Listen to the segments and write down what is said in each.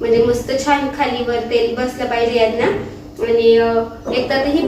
म्हणजे मस्त छान खालीवर तेल बसलं पाहिजे यांना. आणि एकदा तर ही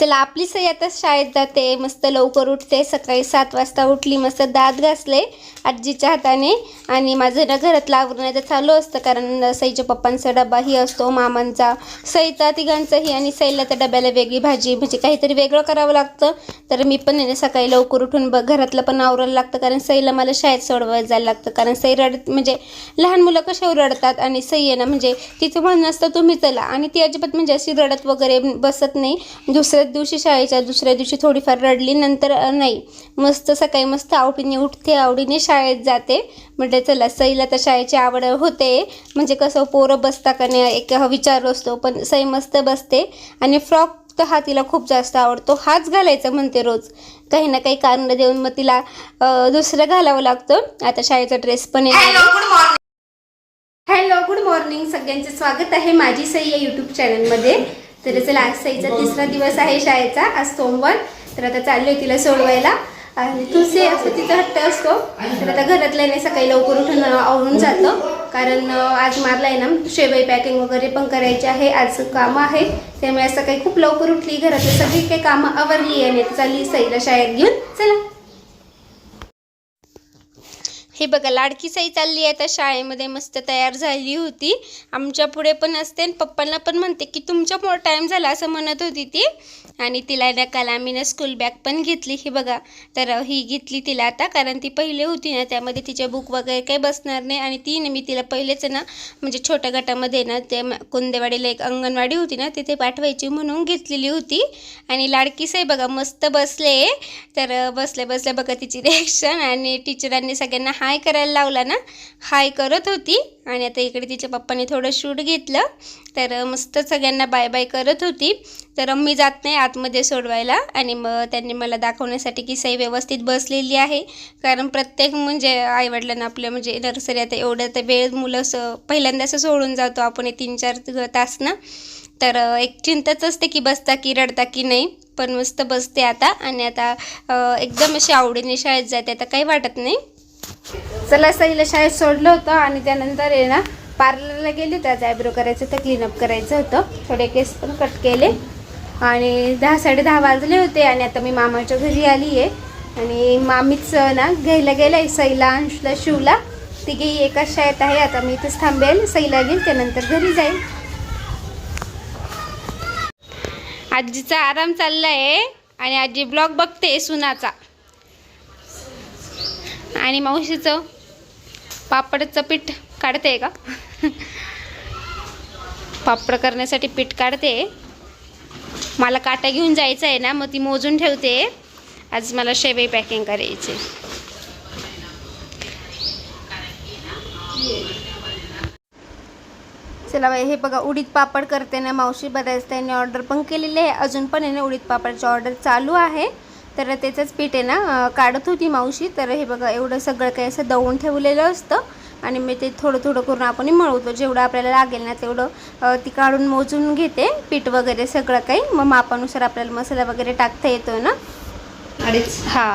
चला आपली सई आता शाळेत जाते मस्त लवकर उठते सकाळी सात वाजता उठली मस्त दात घासले आजीच्या हाताने. आणि माझं ना घरातलं आवरण्याचं चालू असतं कारण सईच्या पप्पांचा डबाही असतो मामांचा सईचा तिघांचाही. आणि सईला त्या डब्याला वेगळी भाजी म्हणजे काहीतरी वेगळं करावं लागतं. तर मी पण आहे ना सकाळी लवकर उठून ब घरातलं पण आवरायला लागतं कारण सईला मला शाळेत सोडवायला जायला लागतं. कारण सई रडत म्हणजे लहान मुलं कशावर रडतात? आणि सई आहे ना म्हणजे तिचं म्हणणं असतं तुम्ही चला. आणि ती अजिबात म्हणजे अशी रडत वगैरे बसत नाही. दुसऱ्या दिवशी शाळेच्या दुसऱ्या दिवशी थोडीफार रडली नंतर नाही. मस्त सकाळी मस्त आवडीने उठते आवडीने शाळेत जाते. म्हणजे चला सईला तर शाळेची आवड होते. म्हणजे कसं पोरं बसता का नाही एक विचार असतो पण सई मस्त बसते. आणि फ्रॉक तर हा तिला खूप जास्त आवडतो. हाच घालायचा म्हणते रोज. काही ना काही कारण देऊन मग तिला दुसरं घालावं लागतं. आता शाळेचा ड्रेस पण आहे. हॅलो गुड मॉर्निंग सगळ्यांचे स्वागत आहे माझी सई या यूट्यूब चॅनलमध्ये तर चला आज साईचा तिसरा दिवस आहे शाळेचा आज सोमवार. तर आता चाललोय तिला सोडवायला. आणि तुझे असं तिचा हट्ट असतो. तर आता घरातल्याने सकाळी लवकर उठून आवरून जातं. कारण आज मारला आहे ना शेवई पॅकिंग वगैरे पण करायची आहे. आज कामं आहे. त्यामुळे आज सकाळी खूप लवकर उठली. घरातली सगळी काही कामं आवरली आणि चालली सईला शाळेत घेऊन. चला. हे बघा लाडकी साई चालली आहे आता शाळेमध्ये मस्त तयार झाली होती. आमच्या पुढे पण असते आणि पप्पांना पण म्हणते की तुमच्यामुळं टाईम झाला असं म्हणत होती ती. आणि तिला ना काल आम्ही ना स्कूल बॅग पण घेतली. ही बघा तर ही घेतली तिला आता कारण ती पहिले होती ना त्यामध्ये तिच्या बुक वगैरे काही बसणार नाही. आणि ती ना मी तिला पहिलेच ना म्हणजे छोट्या गटामध्ये ना ते कोंदेवाडीला कुंदेवाडीला एक अंगणवाडी होती ना तिथे पाठवायची म्हणून घेतलेली होती. आणि लाडकी साई बघा मस्त बसले. तर बसल्या बसल्या बघा तिची रिॲक्शन आणि टीचरांनी सगळ्यांना हा हाय करायला लावला ना हाय करत होती. आणि आता इकडे तिच्या पप्पाने थोडं शूट घेतलं. तर मस्त सगळ्यांना बाय बाय करत होती. तर मी जात नाही आतमध्ये सोडवायला. आणि मग त्यांनी मला दाखवण्यासाठी की सई व्यवस्थित बसलेली आहे. कारण प्रत्येक म्हणजे आईवडिलांना आपल्या म्हणजे नर्सरी आता एवढं तर वेळ मुलं असं पहिल्यांदा असं सोडून जातो. आपण हे तीन चार तास ना. तर एक चिंताच असते की बसता की रडता की नाही. पण मस्त बसते आता. आणि आता एकदम अशी आवडीने शाळेत जाते. आता काही वाटत नाही. चला सईला शाळेत सोडलं होतं आणि त्यानंतर आहे ना पार्लरला गेली होती. आयब्रो करायचं होतं क्लीनअप करायचं होतं. थोडे केस पण कट केले. आणि दहा साडे दहा वाजले होते आणि आता मी मामाच्या घरी आली आहे. आणि मामीच ना घ्यायला गेलाय सईला अंशला शिवला. तिघेही एकाच शाळेत आहे. आता मी इथंच थांबेल. सईला घेईल त्यानंतर घरी जाईल. आजीचा आराम चाललाय. आणि आजी ब्लॉग बघते सुनाचा. आणि मावशीचं पापडचं पीठ काढते का? पापड करण्यासाठी पीठ काढते. मला काटा घेऊन जायचं आहे ना मग ती मोजून ठेवते. आज मला शेवई पॅकिंग करायची. चला बाई हे बघा उडीद पापड करते ना मावशी. बऱ्याच त्यांनी ऑर्डर पण केलेली आहे. अजून पण आहे ना उडीद पापडची ऑर्डर चालू आहे. तर त्याचंच पीठ आहे ना काढत होती मावशी. तर हे बघा एवढं सगळं काही असं दवून ठेवलेलं असतं. आणि मी ते थोडं थोडं करून आपण मळवतो. जेवढं आपल्याला लागेल ना तेवढं ती काढून मोजून घेते. पीठ वगैरे सगळं काही. मग मापानुसार आपल्याला मसाला वगैरे टाकता येतो ना. अडीच? हा.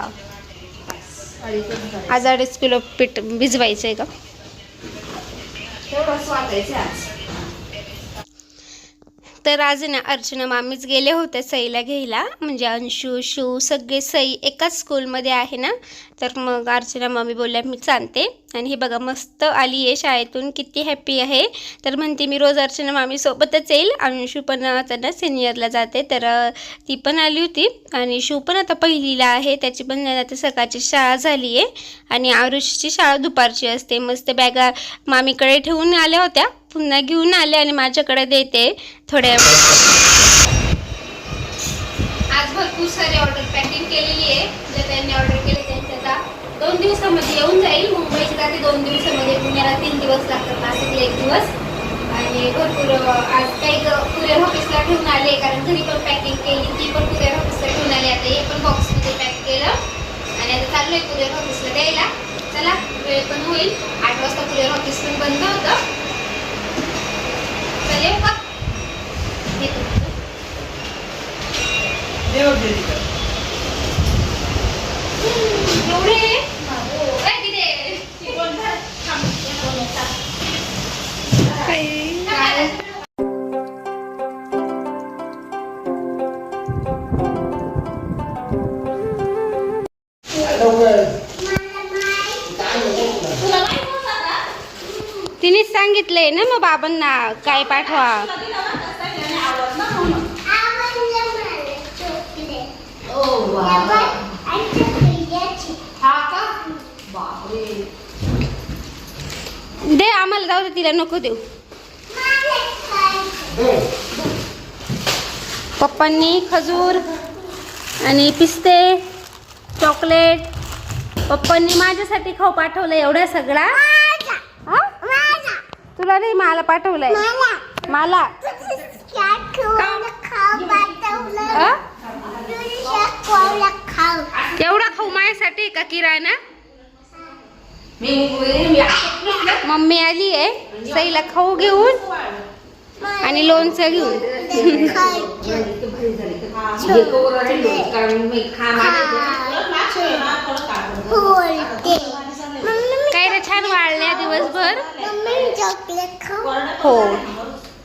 आज अडीच किलो पीठ भिजवायचं आहे का तर आज ना अर्चना मामीच गेले होते सईला घ्यायला. म्हणजे अंशू शू सगळे सई एकाच स्कूलमध्ये आहे ना? तर मग अर्चना मामी बोलल्या मी चालते. आणि हे बघा मस्त आली आहे शाळेतून किती हॅप्पी आहे. तर म्हणते मी रोज अर्चना मामी सोबतच येईल. अंशू पण आता ना सिनियरला जाते. तर ती पण आली होती. आणि शू पण आता पहिलीला आहे. त्याची पण आता सकाळची शाळा झाली आहे. आणि आरुषची शाळा दुपारची असते. मस्त बॅगा मामीकडे ठेवून आल्या होत्या. पुन्हा घेऊन आले आणि माझ्याकडे देते थोड्या आज भरपूर सारी ऑर्डर पॅकिंग केलेली आहे. ज्या त्यांनी ऑर्डर केले त्यांच्या आता दोन दिवसामध्ये येऊन जाईल. मुंबईची जाते दोन दिवसामध्ये पुण्याला तीन दिवस लागतात. नाशिकला एक दिवस. आणि भरपूर आज काही कुरिअर ऑफिसला ठेवून आले. कारण घरी पण पॅकिंग केली. ती पण कुरिअर ऑफिसला ठेवून आले. आता हे पण बॉक्समध्ये पॅक केलं. आणि आता चाललोय कुरिअर ऑफिसला द्यायला. चला वेळ पण होईल. आठ वाजता कुरिअर ऑफिस पण बंद होतं. घेत होतो तिने सांगितलंय ना मग बाबांना काय पाठवा. दे आम्हाला जाऊ दे तिला नको देऊ. पप्पांनी खजूर आणि पिस्ते चॉकलेट. पप्पांनी माझ्यासाठी खाऊ पाठवलं एवढा सगळा. हा? तुला नाही मला पाठवलंय. मला. हा? एवढा खाऊ माझ्यासाठी का किराणा? मम्मी आली आहे. सईला खाऊ घेऊन आणि लोणचं घेऊन. काय रे छान वाळल्या दिवसभर. हो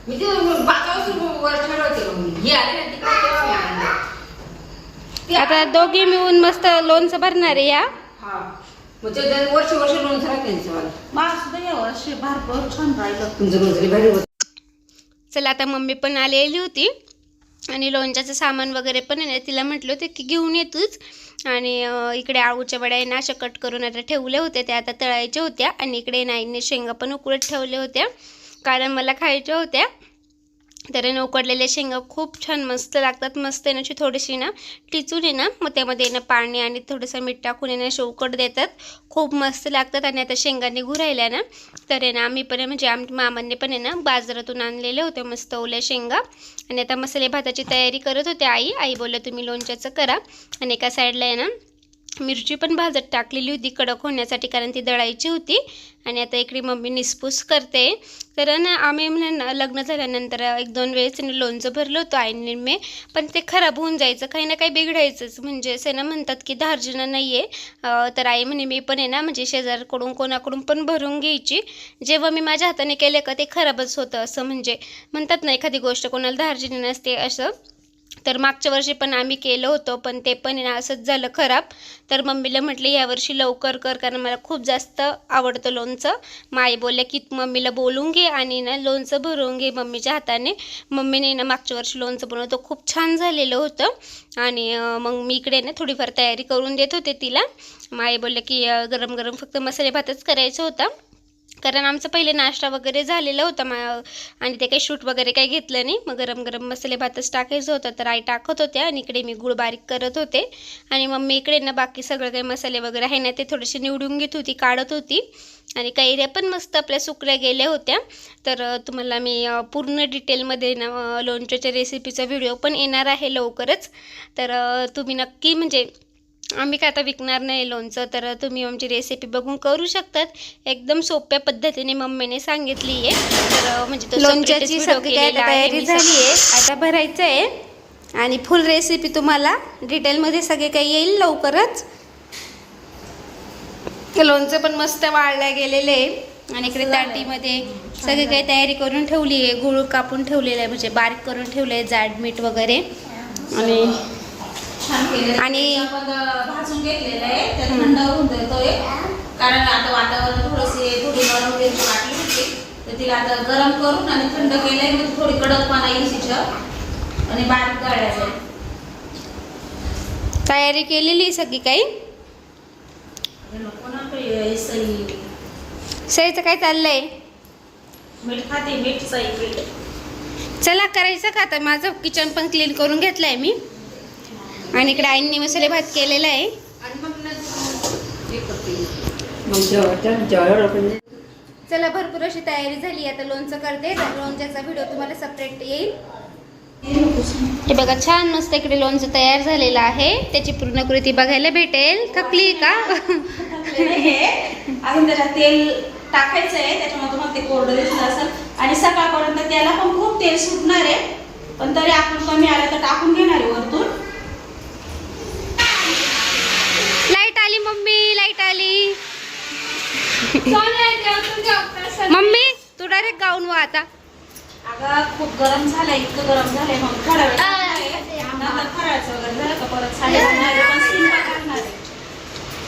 मी ते बाकावर वर ठरवते मग. हे आले ना तिकडे तेव्हा मी आणलं. आता दोघे मिळून मस्त लोणचं भरणार आहे या. हा. मग ते जर वर्ष वर्ष लोणचं राहते त्यांचं मला. मला सुद्धा या वर्षी भरपूर छान राहिलं. तुमचं रोजरी भारी होतं. चला आता मम्मी पण आलेली होती. आणि लोणच्याचं सामान वगैरे पण आहे ना तिला म्हटलं होतं की घेऊन ये तूच. आणि इकडे आळूच्या वड्या ना अशा कट करून आता ठेवले होते त्या आता तळायच्या होत्या. आणि इकडे नाईने शेंगा पण उकळत ठेवल्या होत्या. कारण मला खायच्या होत्या. तर आहे उकडलेल्या शेंगा खूप छान मस्त लागतात. मस्त आहे ना अशी थोडीशी ना टिचून आहे ना मग त्यामध्ये ना पाणी आणि थोडंसं मीठ टाकून येणं असे उकड देतात. खूप मस्त लागतात आणि आता शेंगा निघू राहिल्या ना. तर आहे ना आम्ही पण आहे म्हणजे आम मामांनी पण आहे ना बाजारातून आणलेले होते मस्त ओल्या शेंगा. आणि आता मसाले भाताची तयारी करत होते आई. आई बोललं तुम्ही लोणच्याचं करा आणि एका साईडला आहे ना मिरची पण भाजत टाकलेली होती कडक होण्यासाठी कारण ती दळायची होती. आणि आता इकडे मम्मी निसपूस करते. तर ना आम्ही म्हणे ना लग्न झाल्यानंतर एक दोन वेळेस ना लोणचं भरलं होतं आईने मी. पण ते खराब होऊन जायचं काही ना काही बिघडायचंच. म्हणजे असं ना म्हणतात की धार्जना नाही आहे तर आई म्हणे मी पण आहे ना म्हणजे शेजारकडून कोणाकडून पण भरून घ्यायची. जेव्हा मी माझ्या हाताने केले का ते खराबच होतं असं. म्हणजे म्हणतात ना एखादी गोष्ट कोणाला धार्जिनी नसते असं. तर मागच्या वर्षी पण आम्ही केलं होतं पण ते पण आहे ना असंच झालं खराब. तर मम्मीला म्हटलं यावर्षी लवकर कर कारण मला खूप जास्त आवडतं लोणचं. माई बोलल्या की मम्मीला बोलून घे आणि ना लोणचं भरून घे मम्मीच्या हाताने. मम्मीने ना मागच्या वर्षी लोणचं बनवतं खूप छान झालेलं होतं. आणि मग मी इकडे ना थोडीफार तयारी करून देत होते तिला. माई बोलल्या की गरम गरम फक्त मसाले भातच करायचं होता. कारण आमचं पहिले नाश्ता वगैरे झालेला होता मा आणि ते काही शूट वगैरे काही घेतलं नाही. मग गरम गरम मसाले भातच टाकायचं होतं तर आई टाकत होत्या आणि इकडे मी गुळ बारीक करत होते. आणि मम्मी इकडे ना बाकी सगळं काही मसाले वगैरे आहे ना ते थोडेसे निवडून घेत होती काढत होती. आणि कैऱ्या पण मस्त आपल्या सुकल्या गेल्या होत्या. तर तुम्हाला मी पूर्ण डिटेलमध्ये ना लोणच्याच्या रेसिपीचा व्हिडिओ पण येणार आहे लवकरच. तर तुम्ही नक्की म्हणजे आम्ही काय आता विकणार नाही लोणचं तर तुम्ही आमची रेसिपी बघून करू शकतात. एकदम सोप्या पद्धतीने मम्मीने सांगितली आहे तर म्हणजे लोणच्याची सगळी तयारी झाली आहे आता भरायचं आहे आणि फुल रेसिपी तुम्हाला डिटेलमध्ये सगळे काही येईल लवकरच. लोणचं पण मस्त वाळल्या गेलेले आहे. आणि इकडे ताटीमध्ये सगळी काही तयारी करून ठेवली आहे गुळ कापून ठेवलेलं आहे म्हणजे बारीक करून ठेवलं आहे जाड मीठ वगैरे. आणि आणि- भाजून घेतलेलं आहे. ते थंड होऊन कारण आता वातावरण थोडंसे थोडी मिरची वाटली होती. तर तिला आता गरम करून आणि थंड केलंय म्हणजे थोडी कडकपणा येईल तिच्यावर. आणि बारीक तयारी केलेली सगळी काही? सईचं काय चाललंय? मीठ खाते मीठ सई मीठ. चला करायचं का आता? माझं किचन पण क्लीन करून घेतलंय मी. आणि इकडे आईंनी मसाले भात केलेला आहे. चला भरपूर अशी तयारी झाली. आता लोणचं करते. तर लोणच्याचा व्हिडिओ तुम्हाला सेपरेट येईल. हे बघा छान मस्त इकडे लोणचं तयार झालेलं आहे. त्याची पूर्ण कृती बघायला भेटेल. थकली का? अजून त्याच्यात तेल टाकायचं आहे त्याच्यामुळे तुम्हाला ते कोरडं दिसलं असेल. आणि सकाळपर्यंत त्याला पण खूप तेल सुटणार आहे. पण तरी आपण कमी आलं तर टाकून घेणार आहे वरतून लाइट आली मम्मी लाइट आली. मम्मी तू डायरेक्ट गाऊन वा आता. अगं खूप गरम झालंय इतकं गरम झालंय. मग थोडा वेळ नंतर फराळाचं वगैरे झालं का परत साडे पण स्वयंपाक करणार आहे.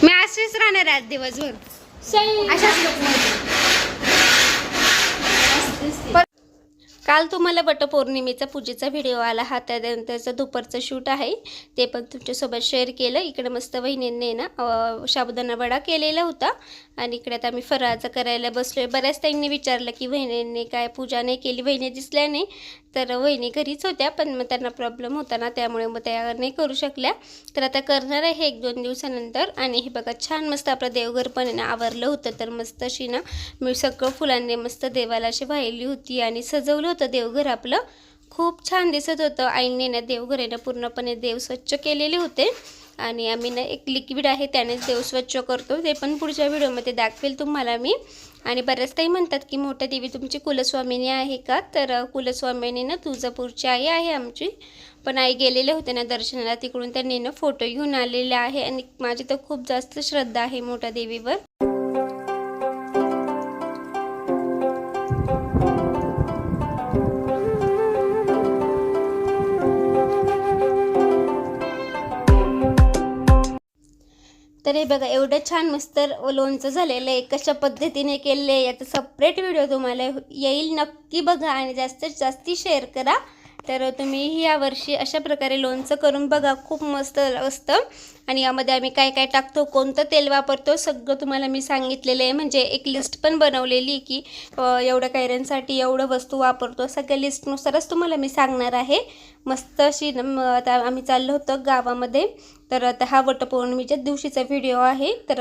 मी अशीच राहणार आज दिवसभर. अशाच लोक. काल तुम्हाला वटपौर्णिमेचा पूजेचा व्हिडिओ आला. हा त्यानंतरचं दुपारचं शूट आहे. ते पण तुमच्यासोबत शेअर केलं. इकडे मस्त वहिनींनी ना साबुदाणा वडा केलेला होता. आणि इकडे आता आम्ही फराळाचं करायला बसलोय. बऱ्याच त्यांनी विचारलं की वहिनींनी काय पूजा नाही केली? वहिनी दिसल्या नाही. तर वहिनी घरीच होत्या पण मग त्यांना प्रॉब्लेम होता ना त्यामुळे मग त्या नाही करू शकल्या. तर आता करणार आहे एक दोन दिवसानंतर. आणि हे बघा छान मस्त आपलं देवघर पण आहे ना आवरलं होतं. तर मस्त अशी ना मी सगळं फुलांनी मस्त देवाला अशी वाहिली होती आणि सजवलं होतं देवघर आपलं. खूप छान दिसत होतं. आईने ना देवघर आहे ना पूर्णपणे देव स्वच्छ केलेले होते. आणि आम्ही ना एक लिक्विड आहे त्यानेच देव स्वच्छ करतो. ते पण पुढच्या व्हिडिओमध्ये दाखवेल तुम्हाला मी. आणि बऱ्याच काही म्हणतात की मोठ्या देवी तुमची कुलस्वामिनी आहे का? तर कुलस्वामिनी ना तुळजापूरची आई आहे आमची. पण आई गेलेले होते ना दर्शनाला. तिकडून त्यांनी ना फोटो घेऊन आलेले आहे. आणि माझी तर खूप जास्त श्रद्धा आहे मोठ्या देवीवर. तर हे बघा एवढं छान मस्त लोणचं झालेलं आहे. कशा पद्धतीने केलेलं आहे याचा सपरेट व्हिडिओ तुम्हाला येईल नक्की बघा आणि जास्तीत जास्ती शेअर करा. तर तुम्ही या वर्षी अशा प्रकारे लोणचं करून बघा. खूप मस्त असतं आणि यामध्ये आम्ही काय काय टाकतो कोणतं तेल वापरतो सगळं तुम्हाला मी सांगितलेलं आहे. म्हणजे एक लिस्ट पण बनवलेली की एवढं एवढ्या कैऱ्यांसाठी एवढं वस्तू वापरतो. सगळ्या लिस्टनुसारच तुम्हाला मी सांगणार आहे. मस्त अशी न- आता आम्ही चाललो होतो गावामध्ये. तर आता हा वटपौर्णिमेच्या दिवशीचा व्हिडिओ आहे. तर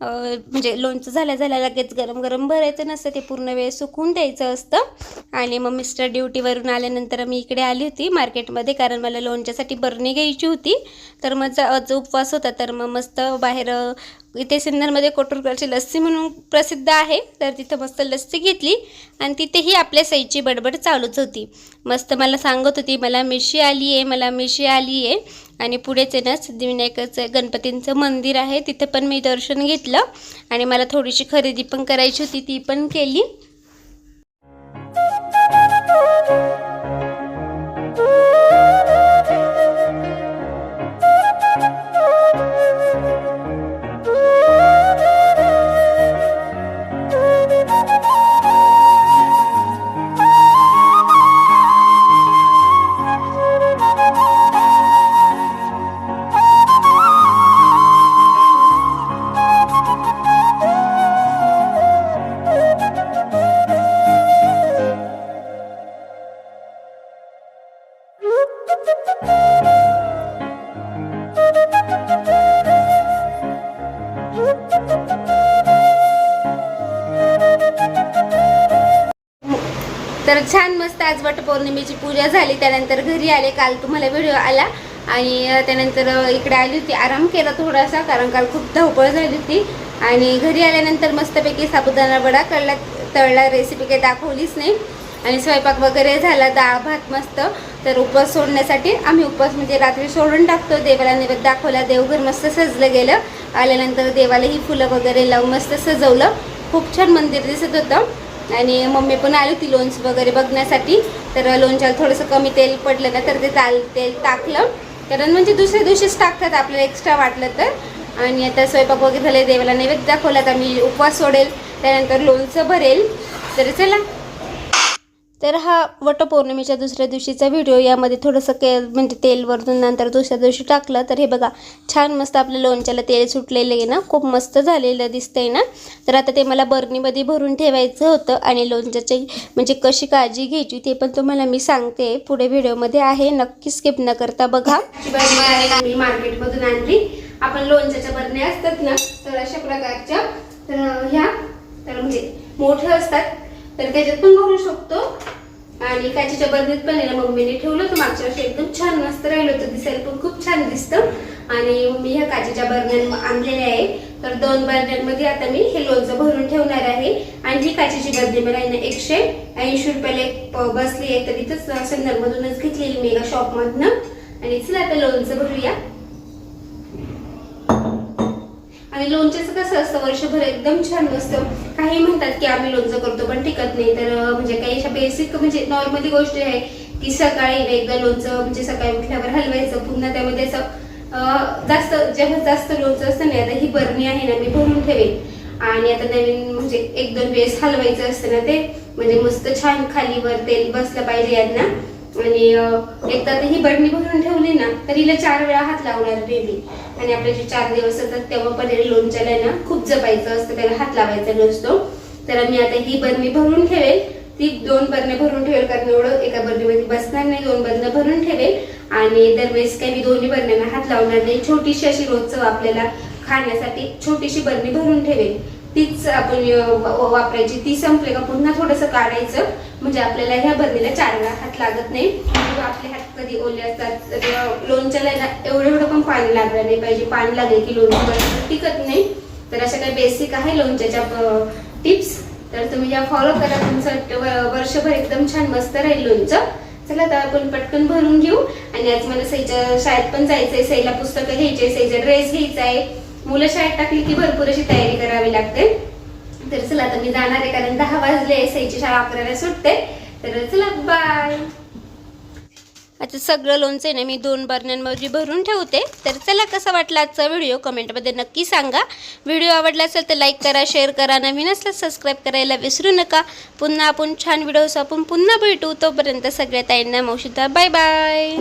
म्हणजे लोणचं झाल्या झाल्या लगेच गरम गरम भरायचं नसतं ते पूर्ण वेळ सुकून द्यायचं असतं. आणि मग मिस्टर ड्युटीवरून आल्यानंतर मी इकडे आली होती मार्केटमध्ये कारण मला लोणच्यासाठी बरणी घ्यायची होती. तर मग उपवास उपवास होता. तर मग मस्त बाहेर इथे सिन्नरमध्ये कोटुरकरची लस्सी म्हणून प्रसिद्ध आहे. तर तिथं मस्त लस्सी घेतली आणि तिथेही आपल्या सईची बडबड चालूच होती. मस्त मला सांगत होती मला मिशी आली आहे मला मिशी आली आहे. आणि पुढेच आहे ना सिद्धिविनायकाचं गणपतींचं मंदिर आहे. तिथे पण मी दर्शन घेतलं आणि मला थोडीशी खरेदी पण करायची होती ती पण केली. तर छान मस्त आज वटपौर्णिमेची पूजा झाली. त्यानंतर घरी आले काल तुम्हाला व्हिडिओ आला. आणि त्यानंतर इकडे आली होती आराम केला थोडासा कारण काल खूप धावपळ झाली होती. आणि घरी आल्यानंतर मस्तपैकी साबुदाणा वडा कळला तळला रेसिपी काही दाखवलीच नाही. आणि स्वयंपाक वगैरे झाला डाळ भात मस्त. तर उपवास सोडण्यासाठी आम्ही उपवास म्हणजे रात्री सोडून टाकतो. देवाला नैवेद्य दाखवला देवघर मस्त सजलं गेलं. आल्यानंतर देवाला ही फुलं वगैरे लावून मस्त सजवलं. खूप छान मंदिर दिसत होतं. आणि मम्मी पण आली होती लोन्स वगैरे बघण्यासाठी. तर लोणच्याला थोडंसं कमी तेल पडलं ना तर ते चाल तेल टाकलं. कारण म्हणजे दुसऱ्या दिवशीच टाकतात आपल्याला एक्स्ट्रा वाटलं तर. आणि आता स्वयंपाक वगैरे झाले देवाला नैवेद्य दाखवला तर मी उपवास सोडेल. त्यानंतर लोणचं भरेल. तर चला. तर हा वटपौर्णिमेच्या दुसऱ्या दिवशीचा व्हिडिओ यामध्ये थोडंसं के म्हणजे तेल वरतून नंतर दुसऱ्या दिवशी टाकलं तर हे बघा छान मस्त आपल्या लोणच्याला तेल सुटलेलं आहे ना खूप मस्त झालेलं दिसतंय ना. तर आता ते मला बर्नीमध्ये भरून ठेवायचं होतं आणि लोणच्याची म्हणजे कशी काळजी घ्यायची ते पण तुम्हाला मी सांगते. पुढे व्हिडिओमध्ये आहे नक्की स्किप न करता बघा. मी मार्केटमधून आणली. आपण लोणच्याच्या बरण्या असतात ना तर अशा प्रकारच्या तर ह्या तर म्हणजे मोठ्या असतात. तर त्याच्यात पण भरू शकतो. आणि काचेच्या बर्नीत पण आहे ना मम्मीने ठेवलं होतं मागच्या वर्षी. एकदम छान मस्त राहिलं होतं दिसायला पण खूप छान दिसतं. आणि मी ह्या काचेच्या बरण्या आणलेल्या आहे. तर दोन बरण्यांमध्ये आता मी हे लोणचं भरून ठेवणार आहे. आणि ही काचेची बदली मला आहे ना एकशे ऐंशी रुपयाला एक बसली आहे. तर इथंच संदर्भमधूनच घेतलेली मी एका शॉपमधनं आणि चला आता लोणचं भरूया. आणि लोणच्याचं कसं असतं वर्षभर एकदम छान असतं काही म्हणतात की आम्ही लोणचं करतो पण टिकत नाही. तर म्हणजे काही अशा बेसिक म्हणजे नॉर्मली गोष्ट आहे की सकाळी एकदा लोणचं म्हणजे सकाळी उठल्यावर हलवायचं पुन्हा त्यामध्ये असं जास्त जेव्हा जास्त लोणचं असतं ना आता ही बरणी आहे ना मी भरून ठेवेन. आणि आता नवीन म्हणजे एक दोन वेळेस हलवायचं असतं ना ते म्हणजे मस्त छान खालीवर तेल बसलं पाहिजे यांना. आणि एकदा तर ही बडणी भरून ठेवली ना तर हिला चार वेळा हात लावणार बेबी आणि आपले जे चार दिवस असतात तेव्हा पण लोणच्याला आहे ना खूप जपायचं असतं त्याला हात लावायचा नसतो. तर मी आता ही बरणी भरून ठेवेल. ती दोन बरण्या भरून ठेवेल कारण एवढं एका बरणीमध्ये बसणार नाही दोन बरणं भरून ठेवेल. आणि दरवेळेस काही मी दोन्ही बरण्यांना हात लावणार नाही. छोटीशी अशी रोजचं आपल्याला खाण्यासाठी छोटीशी बरणी भरून ठेवेल. तीच आपण वापरायची. ती संपले का पुन्हा थोडंसं काढायचं. म्हणजे आपल्याला ह्या भरलेल्या चारला हात लागत नाही. म्हणजे आपले हात कधी ओले असतात तर लोणच्याला एवढं एवढं पण पाणी लागलं नाही. पाहिजे पाणी लागेल की लोणचं बरोबर टिकत नाही. तर अशा काही बेसिक आहे लोणच्याच्या टिप्स तर तुम्ही या फॉलो करा तुमचं वर्षभर एकदम छान मस्त राहील लोणचं. चला तर आपण पटकन भरून घेऊ. आणि आज मला सईच्या शाळेत पण जायचंय. सईला पुस्तकं घ्यायचे सईचा ड्रेस घ्यायचा आहे मुलं शाळेत टाकली की भरपूर अशी तयारी करावी लागते. तर चला आता मी जाणार आहे कारण दहा वाजले सईची शाळा अकराला सुटते. तर चला बाय आता सगळं लोणचं आहे ना मी दोन बरण्यांमध्ये भरून ठेवते. तर चला कसा वाटला आजचा व्हिडिओ? कमेंटमध्ये नक्की सांगा. व्हिडिओ आवडला असेल तर लाईक करा शेअर करा. नवीन असल्यास सबस्क्राईब करायला विसरू नका. पुन्हा आपण छान व्हिडिओज आपण पुन्हा भेटू. तोपर्यंत सगळ्या ताईंना मौशिता बाय बाय